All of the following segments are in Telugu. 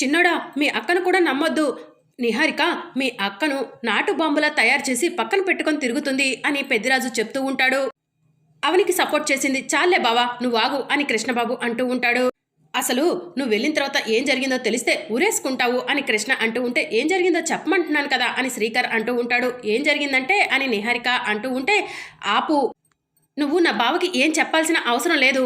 చిన్నోడా మీ అక్కను కూడా నమ్మొద్దు. నిహారిక మీ అక్కను నాటు బాంబులా తయారు చేసి పక్కన పెట్టుకొని తిరుగుతుంది అని పెద్దిరాజు చెప్తూ ఉంటాడు. అవనికి సపోర్ట్ చేసింది చాలే బావా నువ్వు అని కృష్ణబాబు అంటూ ఉంటాడు. అసలు నువ్వు వెళ్ళిన తర్వాత ఏం జరిగిందో తెలిస్తే ఊరేసుకుంటావు అని కృష్ణ అంటూ ఉంటే ఏం జరిగిందో చెప్పమంటున్నాను కదా అని శ్రీకర్ అంటూ ఉంటాడు. ఏం జరిగిందంటే అని నిహారిక అంటూ ఉంటే ఆపు నువ్వు నా బావకి ఏం చెప్పాల్సిన అవసరం లేదు.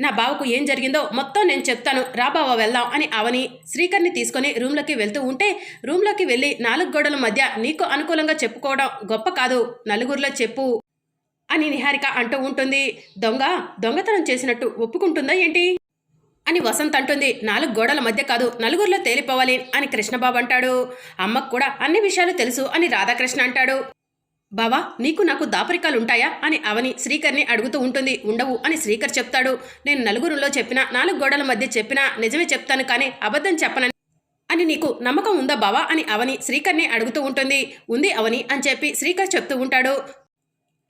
నా బావకు ఏం జరిగిందో మొత్తం నేను చెప్తాను. రా బావ వెళ్దాం అని అవని శ్రీకర్ని తీసుకొని రూమ్లోకి వెళ్తూ ఉంటే రూమ్లోకి వెళ్ళి నాలుగు గోడల మధ్య నీకు అనుకూలంగా చెప్పుకోవడం గొప్ప కాదు. నలుగురిలో చెప్పు అని నిహారిక అంటూ ఉంటుంది. దొంగ దొంగతనం చేసినట్టు ఒప్పుకుంటుందా ఏంటి? అని వసంత్ అంటుంది. నాలుగు గోడల మధ్య కాదు నలుగురిలో తేలిపోవాలి అని కృష్ణబాబు అంటాడు. అమ్మకు కూడా అన్ని విషయాలు తెలుసు అని రాధాకృష్ణ అంటాడు. బావా నీకు నాకు దాపరికాలు ఉంటాయా అని అవని శ్రీకర్ని అడుగుతూ ఉంటుంది. ఉండవు అని శ్రీకర్ చెప్తాడు. నేను నలుగురిలో చెప్పినా నాలుగు గోడల మధ్య చెప్పినా నిజమే చెప్తాను కానీ అబద్ధం చెప్పనని అని నీకు నమ్మకం ఉందా బావా? అని అవని శ్రీకర్ని అడుగుతూ ఉంటుంది. ఉంది అవని అని చెప్పి శ్రీకర్ చెప్తూ ఉంటాడు.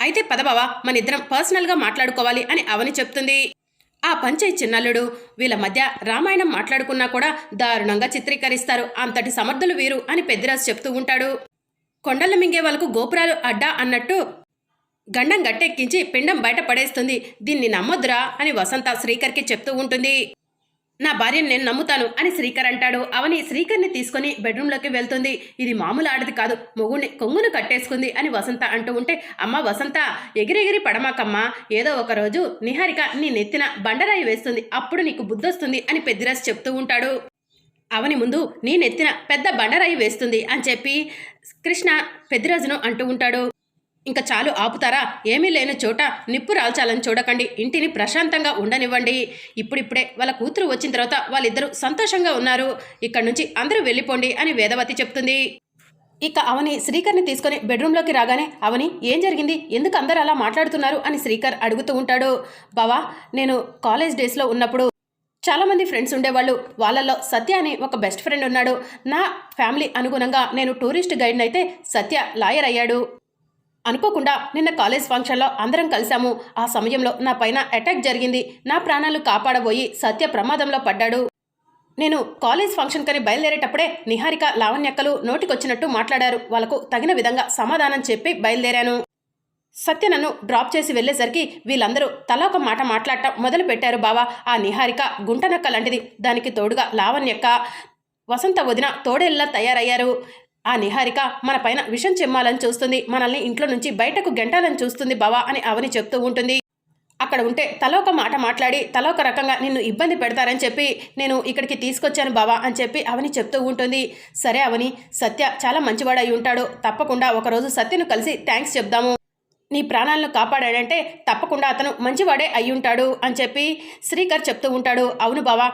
అయితే పదబావా మన ఇద్దరం పర్సనల్గా మాట్లాడుకోవాలి అని అవని చెప్తుంది. ఆ పంచై చిన్నల్లుడు వీళ్ళ మధ్య రామాయణం మాట్లాడుకున్నా కూడా దారుణంగా చిత్రీకరిస్తారు. అంతటి సమర్థులు వీరు అని పెద్దిరాజు చెప్తూ ఉంటాడు. కొండల మింగే వాళ్ళకు గోపురాలు అడ్డా అన్నట్టు గండం గట్టెక్కించి పిండం బయట పడేస్తుంది. దీన్ని నమ్మొద్దురా అని వసంత శ్రీకర్కి చెప్తూ ఉంటుంది. నా భార్యను నేను నమ్ముతాను అని శ్రీకర్ అంటాడు. అవని శ్రీకర్ని తీసుకొని బెడ్రూమ్లోకి వెళ్తుంది. ఇది మామూలు ఆడది కాదు. మొగుడిని కొంగును కట్టేసుకుంది అని వసంత అంటూ ఉంటే అమ్మ వసంత ఎగిరెగిరి పడమాకమ్మా. ఏదో ఒక రోజు నిహారిక నీ నెత్తిన బండరాయి వేస్తుంది. అప్పుడు నీకు బుద్ధొస్తుంది అని పెద్దిరాజు చెప్తూ ఉంటాడు. అవని ముందు నేనెత్తిన పెద్ద బండరాయి వేస్తుంది అని చెప్పి కృష్ణ పెద్దిరాజును అంటూ ఉంటాడు. ఇంకా చాలు ఆపుతారా? ఏమీ లేని చోట నిప్పు రాల్చాలని చూడకండి. ఇంటిని ప్రశాంతంగా ఉండనివ్వండి. ఇప్పుడిప్పుడే వాళ్ళ కూతురు వచ్చిన తర్వాత వాళ్ళిద్దరూ సంతోషంగా ఉన్నారు. ఇక్కడ నుంచి అందరూ వెళ్ళిపోండి అని వేదవతి చెప్తుంది. ఇక అవని శ్రీకర్ని తీసుకొని బెడ్రూమ్లోకి రాగానే అవని ఏం జరిగింది? ఎందుకు అందరూ అలా మాట్లాడుతున్నారు? అని శ్రీకర్ అడుగుతూ ఉంటాడు. బావా నేను కాలేజ్ డేస్లో ఉన్నప్పుడు చాలామంది ఫ్రెండ్స్ ఉండేవాళ్ళు. వాళ్ళల్లో సత్య అని ఒక బెస్ట్ ఫ్రెండ్ ఉన్నాడు. నా ఫ్యామిలీ అనుగుణంగా నేను టూరిస్ట్ గైడ్ని అయితే సత్య లాయర్ అయ్యాడు. అనుకోకుండా నిన్న కాలేజ్ ఫంక్షన్లో అందరం కలిశాము. ఆ సమయంలో నా పైన అటాక్ జరిగింది. నా ప్రాణాలు కాపాడబోయి సత్య ప్రమాదంలో పడ్డాడు. నేను కాలేజ్ ఫంక్షన్ కని బయలుదేరేటప్పుడే నిహారిక లావణ్యక్కలు నోటికొచ్చినట్టు మాట్లాడారు. వాళ్ళకు తగిన విధంగా సమాధానం చెప్పి బయలుదేరాను. సత్య నన్ను డ్రాప్ చేసి వెళ్ళేసరికి వీళ్ళందరూ తలా ఒక మాట మాట్లాడటం మొదలు పెట్టారు బావా. ఆ నిహారిక గుంటనక్క లాంటిది. దానికి తోడుగా లావణ్యక్క వసంత వదిన తోడేళ్ళ తయారయ్యారు. ఆ నిహారిక మన పైన విషం చెమ్మాలని చూస్తుంది. మనల్ని ఇంట్లో నుంచి బయటకు గెంటాలని చూస్తుంది బావా అని అవని చెప్తూ ఉంటుంది. అక్కడ ఉంటే తలొక మాట మాట్లాడి తలొక రకంగా నిన్ను ఇబ్బంది పెడతారని చెప్పి నేను ఇక్కడికి తీసుకొచ్చాను బావా అని చెప్పి అవని చెప్తూ ఉంటుంది. సరే అవని సత్య చాలా మంచివాడు అయి ఉంటాడు. తప్పకుండా ఒకరోజు సత్యను కలిసి థ్యాంక్స్ చెప్దాము. నీ ప్రాణాలను కాపాడాడంటే తప్పకుండా అతను మంచివాడే అయ్యుంటాడు ఉంటాడు అని చెప్పి శ్రీకర్ చెప్తూ ఉంటాడు. అవును బావా.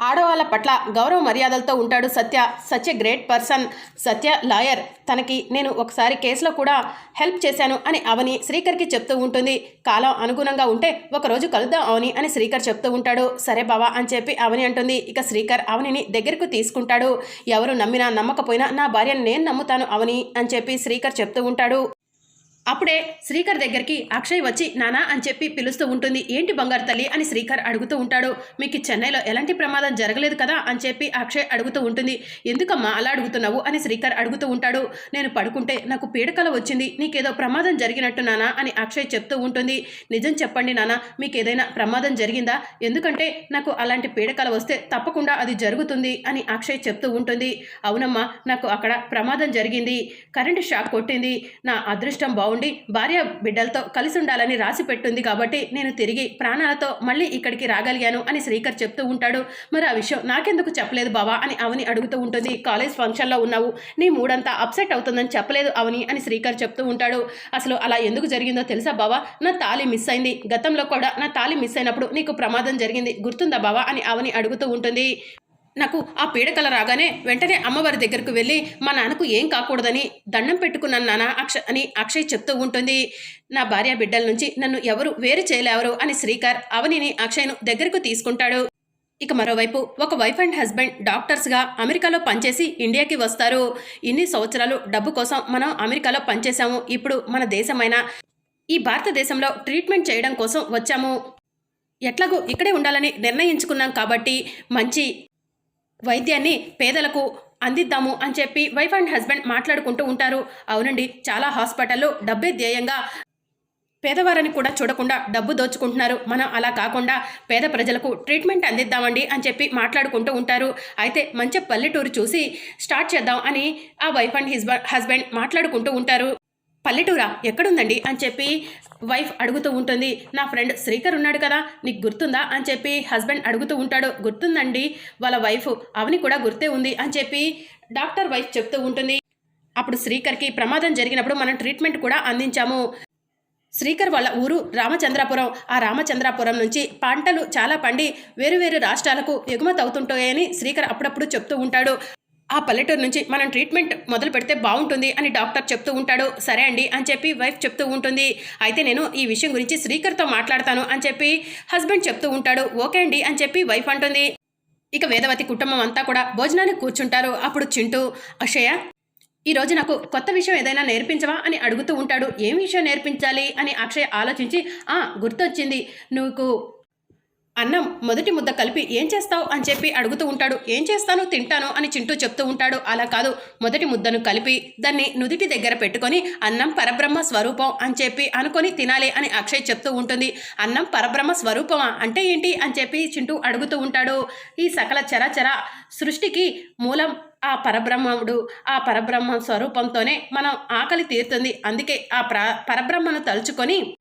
ఆడవాళ్ళ పట్ల గౌరవ మర్యాదలతో ఉంటాడు Satya. Satya great person. Satya lawyer. తనకి నేను ఒకసారి కేసులో కూడా హెల్ప్ చేశాను అని అవని శ్రీకర్కి చెప్తూ ఉంటుంది. కాలం అనుగుణంగా ఉంటే ఒకరోజు కలుద్దాం అవని అని శ్రీకర్ చెప్తూ ఉంటాడు. సరే బావా అని చెప్పి అవని అంటుంది. ఇక శ్రీకర్ అవనిని దగ్గరకు తీసుకుంటాడు. ఎవరు నమ్మినా నమ్మకపోయినా నా భార్యను నేను నమ్ముతాను అవని అని చెప్పి శ్రీకర్ చెప్తూ ఉంటాడు. అప్పుడే శ్రీకర్ దగ్గరికి అక్షయ్ వచ్చి నానా అని చెప్పి పిలుస్తూ ఉంటుంది. ఏంటి బంగారు తల్లి అని శ్రీకర్ అడుగుతూ ఉంటాడు. మీకు చెన్నైలో ఎలాంటి ప్రమాదం జరగలేదు కదా అని చెప్పి అక్షయ్ అడుగుతూ ఉంటుంది. ఎందుకమ్మా అలా అడుగుతున్నావు అని శ్రీకర్ అడుగుతూ ఉంటాడు. నేను పడుకుంటే నాకు పీడకల వచ్చింది. నీకేదో ప్రమాదం జరిగినట్టు నానా అని అక్షయ్ చెప్తూ ఉంటుంది. నిజం చెప్పండి నానా మీకు ఏదైనా ప్రమాదం జరిగిందా? ఎందుకంటే నాకు అలాంటి పీడకల వస్తే తప్పకుండా అది జరుగుతుంది అని అక్షయ్ చెప్తూ ఉంటుంది. అవునమ్మా నాకు అక్కడ ప్రమాదం జరిగింది. కరెంటు షాక్ కొట్టింది. నా అదృష్టం బాగుంది. ఉండి భార్య బిడ్డలతో కలిసి ఉండాలని రాసి పెట్టుంది కాబట్టి నేను తిరిగి ప్రాణాలతో మళ్ళీ ఇక్కడికి రాగలిగాను అని శ్రీకర్ చెప్తూ ఉంటాడు. మరి ఆ విషయం నాకెందుకు చెప్పలేదు బావా అని అవని అడుగుతూ ఉంటుంది. కాలేజ్ ఫంక్షన్లో ఉన్నావు. నీ మూడంతా అప్సెట్ అవుతుందని చెప్పలేదు అవని అని శ్రీకర్ చెప్తూ ఉంటాడు. అసలు అలా ఎందుకు జరిగిందో తెలుసా బావా? నా తాలి మిస్ అయింది. గతంలో కూడా నా తాలి మిస్ అయినప్పుడు నీకు ప్రమాదం జరిగింది. గుర్తుందా బావా? అని అవని అడుగుతూ ఉంటుంది. నాకు ఆ పీడకల రాగానే వెంటనే అమ్మవారి దగ్గరకు వెళ్ళి మా నాన్నకు ఏం కాకూడదని దండం పెట్టుకున్నాను నాన్న అక్ష అని అక్షయ్ చెప్తూ ఉంటుంది. నా భార్య బిడ్డల నుంచి నన్ను ఎవరు వేరు చేయలేవరు అని శ్రీకర్ అవనిని అక్షయ్ను దగ్గరకు తీసుకుంటాడు. ఇక మరోవైపు ఒక వైఫ్ అండ్ హస్బెండ్ డాక్టర్స్గా అమెరికాలో పనిచేసి ఇండియాకి వస్తారు. ఇన్ని సంవత్సరాలు డబ్బు కోసం మనం అమెరికాలో పనిచేశాము. ఇప్పుడు మన దేశమైన ఈ భారతదేశంలో ట్రీట్మెంట్ చేయడం కోసం వచ్చాము. ఎట్లాగూ ఇక్కడే ఉండాలని నిర్ణయించుకున్నాం కాబట్టి మంచి వైద్యాన్ని పేదలకు అందిద్దాము అని చెప్పి వైఫ్ అండ్ హస్బెండ్ మాట్లాడుకుంటూ ఉంటారు. అవునండి చాలా హాస్పిటల్లో డబ్బే ధ్యేయంగా పేదవారిని కూడా చూడకుండా డబ్బు దోచుకుంటున్నారు. మనం అలా కాకుండా పేద ప్రజలకు ట్రీట్మెంట్ అందిద్దామండి అని చెప్పి మాట్లాడుకుంటూ ఉంటారు. అయితే మంచి పల్లెటూరు చూసి స్టార్ట్ చేద్దాం అని ఆ వైఫ్ అండ్ హిస్బ హస్బెండ్ మాట్లాడుకుంటూ ఉంటారు. పల్లెటూరా? ఎక్కడుందండి? అని చెప్పి వైఫ్ అడుగుతూ ఉంటుంది. నా ఫ్రెండ్ శ్రీకర్ ఉన్నాడు కదా నీకు గుర్తుందా? అని చెప్పి హస్బెండ్ అడుగుతూ ఉంటాడు. గుర్తుందండి? వాళ్ళ వైఫ్ అవని కూడా గుర్తే ఉంది అని చెప్పి డాక్టర్ వైఫ్ చెప్తూ ఉంటుంది. అప్పుడు శ్రీకర్కి ప్రమాదం జరిగినప్పుడు మనం ట్రీట్మెంట్ కూడా అందించాము. శ్రీకర్ వాళ్ళ ఊరు రామచంద్రాపురం. ఆ రామచంద్రాపురం నుంచి పంటలు చాలా పండి వేరు వేరు రాష్ట్రాలకు ఎగుమతి అవుతుంటాయని శ్రీకర్ అప్పుడప్పుడు చెప్తూ ఉంటాడు. ఆ పల్లెటూరు నుంచి మనం ట్రీట్మెంట్ మొదలు పెడితే బాగుంటుంది అని డాక్టర్ చెప్తూ ఉంటాడు. సరే అండి అని చెప్పి వైఫ్ చెప్తూ ఉంటుంది. అయితే నేను ఈ విషయం గురించి శ్రీకర్తో మాట్లాడతాను అని చెప్పి హస్బెండ్ చెప్తూ ఉంటాడు. ఓకే అండి అని చెప్పి వైఫ్ అంటుంది. ఇక వేదవతి కుటుంబం అంతా కూడా భోజనానికి కూర్చుంటారు. అప్పుడు చింటూ అక్షయ ఈరోజు నాకు కొత్త విషయం ఏదైనా నేర్పించవా? అని అడుగుతూ ఉంటాడు. ఏం విషయం నేర్పించాలి? అని అక్షయ్ ఆలోచించి ఆ గుర్తొచ్చింది. నువ్వు అన్నం మొదటి ముద్ద కలిపి ఏం చేస్తావు అని చెప్పి అడుగుతూ ఉంటాడు. ఏం చేస్తాను తింటాను అని చింటూ చెప్తూ ఉంటాడు. అలా కాదు. మొదటి ముద్దను కలిపి దాన్ని నుదిటి దగ్గర పెట్టుకొని అన్నం పరబ్రహ్మ స్వరూపం అని చెప్పి అనుకొని తినాలి అని అక్షయ్ చెప్తూ ఉంటుంది. అన్నం పరబ్రహ్మ స్వరూపమా? అంటే ఏంటి? అని చెప్పి చింటూ అడుగుతూ ఉంటాడు. ఈ సకల చరాచర సృష్టికి మూలం ఆ పరబ్రహ్మముడు. ఆ పరబ్రహ్మ స్వరూపంతోనే మనం ఆకలి తీరుతుంది. అందుకే ఆ ప్ర పరబ్రహ్మను తలుచుకొని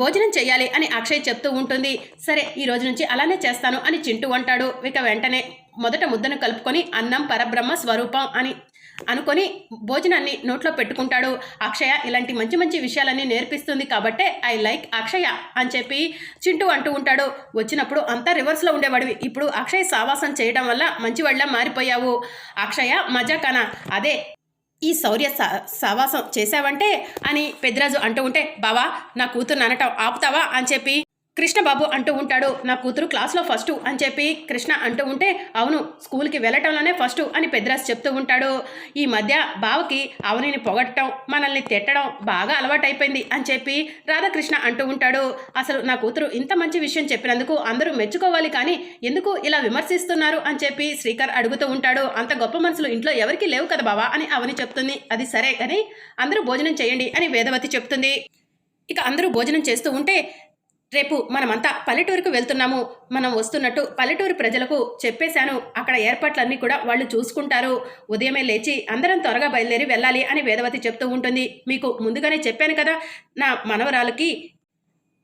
భోజనం చేయాలి అని అక్షయ్ చెప్తూ ఉంటుంది. సరే ఈ రోజు నుంచి అలానే చేస్తాను అని చింటూ అంటాడు. ఇక వెంటనే మొదట ముద్దను కలుపుకొని అన్నం పరబ్రహ్మ స్వరూపం అని అనుకొని భోజనాన్ని నోట్లో పెట్టుకుంటాడు. అక్షయ ఇలాంటి మంచి మంచి విషయాలన్నీ నేర్పిస్తుంది కాబట్టే ఐ లైక్ అక్షయ అని చెప్పి చింటూ అంటూ ఉంటాడు. వచ్చినప్పుడు అంతా రివర్స్లో ఉండేవాడివి. ఇప్పుడు అక్షయ్ సావాసం చేయడం వల్ల మంచివాళ్ళ మారిపోయావు. అక్షయ మజాకనా? అదే ఈ శౌర్య స- సహవాసం చేశావంటే అని పెద్దరాజు అంటూ ఉంటే బావా నా కూతురు అనటం ఆపుతావా? అని చెప్పి కృష్ణబాబు అంటూ ఉంటాడు నా కూతురు క్లాస్లో ఫస్ట్ అని చెప్పి కృష్ణ అంటూ ఉంటే అవును స్కూల్కి వెళ్ళటంలోనే ఫస్ట్ అని పెద్దరాజు చెప్తూ ఉంటాడు. ఈ మధ్య బావకి అవనిని పొగట్టడం మనల్ని తిట్టడం బాగా అలవాటైపోయింది అని చెప్పి రాధాకృష్ణ అంటూ ఉంటాడు. అసలు నా కూతురు ఇంత మంచి విషయం చెప్పినందుకు అందరూ మెచ్చుకోవాలి కానీ ఎందుకు ఇలా విమర్శిస్తున్నారు? అని చెప్పి శ్రీకర్ అడుగుతూ ఉంటాడు. అంత గొప్ప మనసులు ఇంట్లో ఎవరికీ లేవు కదా బావా అని అవని చెప్తుంది. అది సరే కానీ అందరూ భోజనం చేయండి అని వేదవతి చెప్తుంది. ఇక అందరూ భోజనం చేస్తూ ఉంటే రేపు మనమంతా పల్లెటూరుకు వెళ్తున్నాము. మనం వస్తున్నట్టు పల్లెటూరు ప్రజలకు చెప్పేశాను. అక్కడ ఏర్పాట్లన్నీ కూడా వాళ్ళు చూసుకుంటారు. ఉదయమే లేచి అందరం త్వరగా బయలుదేరి వెళ్ళాలి అని వేదవతి చెప్తూ ఉంటుంది. మీకు ముందుగానే చెప్పాను కదా నా మనవరాలకి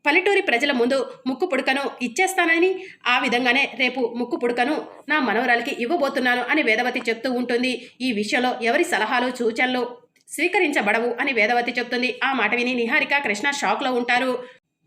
పల్లెటూరి ప్రజల ముందు ముక్కు పుడకను ఇచ్చేస్తానని. ఆ విధంగానే రేపు ముక్కు పుడకను నా మనవరాలకి ఇవ్వబోతున్నాను అని వేదవతి చెప్తూ ఉంటుంది. ఈ విషయంలో ఎవరి సలహాలు సూచనలు స్వీకరించబడవు అని వేదవతి చెప్తుంది. ఆ మాట విని నిహారిక కృష్ణ షాక్లో ఉంటారు.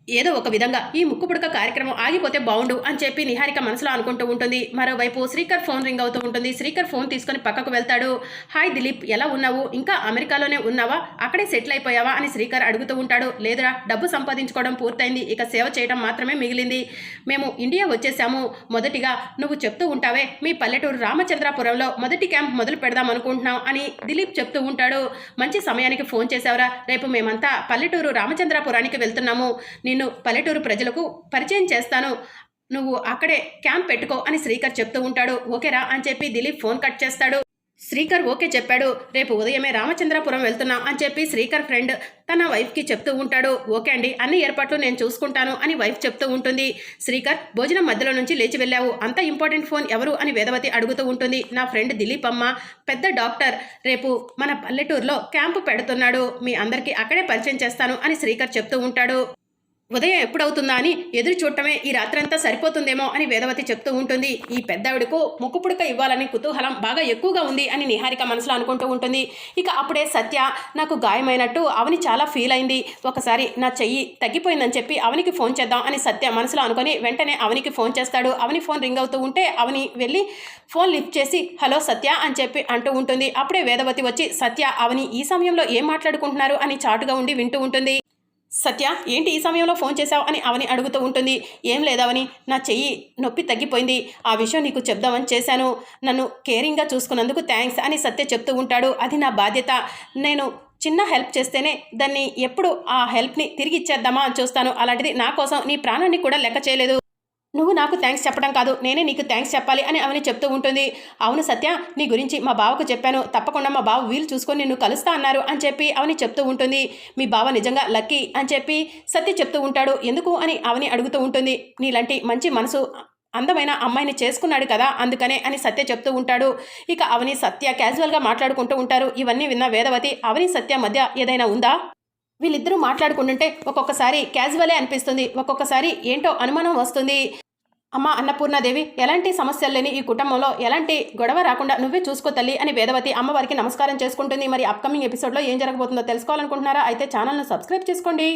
ఏదో ఒక విధంగా ఈ ముక్కు పుడక కార్యక్రమం ఆగిపోతే బాగుండు అని చెప్పి నిహారిక మనసులో అనుకుంటూ ఉంటుంది. మరోవైపు శ్రీకర్ ఫోన్ రింగ్ అవుతూ ఉంటుంది. శ్రీకర్ ఫోన్ తీసుకొని పక్కకు వెళ్తాడు. హాయ్ దిలీప్ ఎలా ఉన్నావు? ఇంకా అమెరికాలోనే ఉన్నావా? అక్కడే సెటిల్ అయిపోయావా? అని శ్రీకర్ అడుగుతూ ఉంటాడు. లేదురా డబ్బు సంపాదించుకోవడం పూర్తయింది. ఇక సేవ చేయడం మాత్రమే మిగిలింది. మేము ఇండియా వచ్చేసాము. మొదటిగా నువ్వు చెప్తూ ఉంటావే మీ పల్లెటూరు రామచంద్రాపురంలో మొదటి క్యాంప్ మొదలు పెడదాం అనుకుంటున్నాం అని దిలీప్ చెప్తూ ఉంటాడు. మంచి సమయానికి ఫోన్ చేశావురా. రేపు మేమంతా పల్లెటూరు రామచంద్రాపురానికి వెళ్తున్నాము. నిన్ను పల్లెటూరు ప్రజలకు పరిచయం చేస్తాను. నువ్వు అక్కడే క్యాంప్ పెట్టుకో అని శ్రీకర్ చెప్తూ ఉంటాడు. ఓకేరా అని చెప్పి దిలీప్ ఫోన్ కట్ చేస్తాడు. శ్రీకర్ ఓకే చెప్పాడు. రేపు ఉదయమే రామచంద్రపురం వెళ్తున్నా అని చెప్పి శ్రీకర్ ఫ్రెండ్ తన వైఫ్కి చెప్తూ ఉంటాడు. ఓకే అండి అన్ని ఏర్పాట్లు నేను చూసుకుంటాను అని వైఫ్ చెప్తూ ఉంటుంది. శ్రీకర్ భోజనం మధ్యలో నుంచి లేచి వెళ్ళావు. అంత ఇంపార్టెంట్ ఫోన్ ఎవరు అని వేదవతి అడుగుతూ ఉంటుంది. నా ఫ్రెండ్ దిలీప్ అమ్మ పెద్ద డాక్టర్ రేపు మన పల్లెటూరులో క్యాంపు పెడుతున్నాడు. మీ అందరికీ అక్కడే పరిచయం చేస్తాను అని శ్రీకర్ చెప్తూ ఉంటాడు. ఉదయం ఎప్పుడవుతుందా అని ఎదురు చూడటమే ఈ రాత్రంతా సరిపోతుందేమో అని వేదవతి చెప్తూ ఉంటుంది. ఈ పెద్దావిడకు ముక్కుపుడక ఇవ్వాలని కుతూహలం బాగా ఎక్కువగా ఉంది అని నిహారిక మనసులో అనుకుంటూ ఉంటుంది. ఇక అప్పుడే సత్య నాకు గాయమైనట్టు అవని చాలా ఫీల్ అయింది. ఒకసారి నా చెయ్యి తగ్గిపోయిందని చెప్పి అవనికి ఫోన్ చేద్దాం అని సత్య మనసులో అనుకొని వెంటనే అవనికి ఫోన్ చేస్తాడు. అవని ఫోన్ రింగ్ అవుతూ ఉంటే అవని వెళ్ళి ఫోన్ లిఫ్ట్ చేసి హలో సత్య అని చెప్పి అంటూ ఉంటుంది. అప్పుడే వేదవతి వచ్చి సత్య అవని ఈ సమయంలో ఏం మాట్లాడుకుంటున్నారు అని చాటుగా ఉండి వింటూ ఉంటుంది. సత్య ఏంటి ఈ సమయంలో ఫోన్ చేశావు అని అవని అడుగుతూ ఉంటుంది. ఏం లేదవని నా చెయ్యి నొప్పి తగ్గిపోయింది. ఆ విషయం నీకు చెప్దామని చేశాను. నన్ను కేరింగ్గా చూసుకున్నందుకు థ్యాంక్స్ అని సత్య చెప్తూ ఉంటాడు. అది నా బాధ్యత. నేను చిన్న హెల్ప్ చేస్తేనే దాన్ని ఎప్పుడు ఆ హెల్ప్ని తిరిగి ఇచ్చేద్దామా అని చూస్తాను. అలాంటిది నా కోసం నీ ప్రాణాన్ని కూడా లెక్క చేయలేదు. నువ్వు నాకు థ్యాంక్స్ చెప్పడం కాదు నేనే నీకు థ్యాంక్స్ చెప్పాలి అని అవని చెప్తూ ఉంటుంది. అవును సత్య నీ గురించి మా బావకు చెప్పాను. తప్పకుండా మా బావ వీలు చూసుకొని నిన్ను కలుస్తా అన్నారు అని చెప్పి అవని చెప్తూ ఉంటుంది. మీ బావ నిజంగా లక్కీ అని చెప్పి సత్య చెప్తూ ఉంటాడు. ఎందుకు అని అవని అడుగుతూ ఉంటుంది. నీలాంటి మంచి మనసు అందమైన అమ్మాయిని చేసుకున్నాడు కదా అందుకనే అని సత్య చెప్తూ ఉంటాడు. ఇక అవని సత్య క్యాజువల్గా మాట్లాడుకుంటూ ఉంటారు. ఇవన్నీ విన్న వేదవతి అవని సత్య మధ్య ఏదైనా ఉందా? వీళ్ళిద్దరూ మాట్లాడుకుంటుంటే ఒక్కొక్కసారి క్యాజువలే అనిపిస్తుంది. ఒక్కొక్కసారి ఏంటో అనుమానం వస్తుంది. అమ్మ అన్నపూర్ణాదేవి ఎలాంటి సమస్యలు లేని ఈ కుటుంబంలో ఎలాంటి గొడవ రాకుండా నువ్వే చూసుకో తల్లి అని వేదవతి అమ్మవారికి నమస్కారం చేసుకుంటుంది. మరి అప్కమింగ్ ఎపిసోడ్లో ఏం జరగబోతుందో తెలుసుకోవాలనుకుంటున్నారా? అయితే ఛానల్ను సబ్స్క్రైబ్ చేసుకోండి.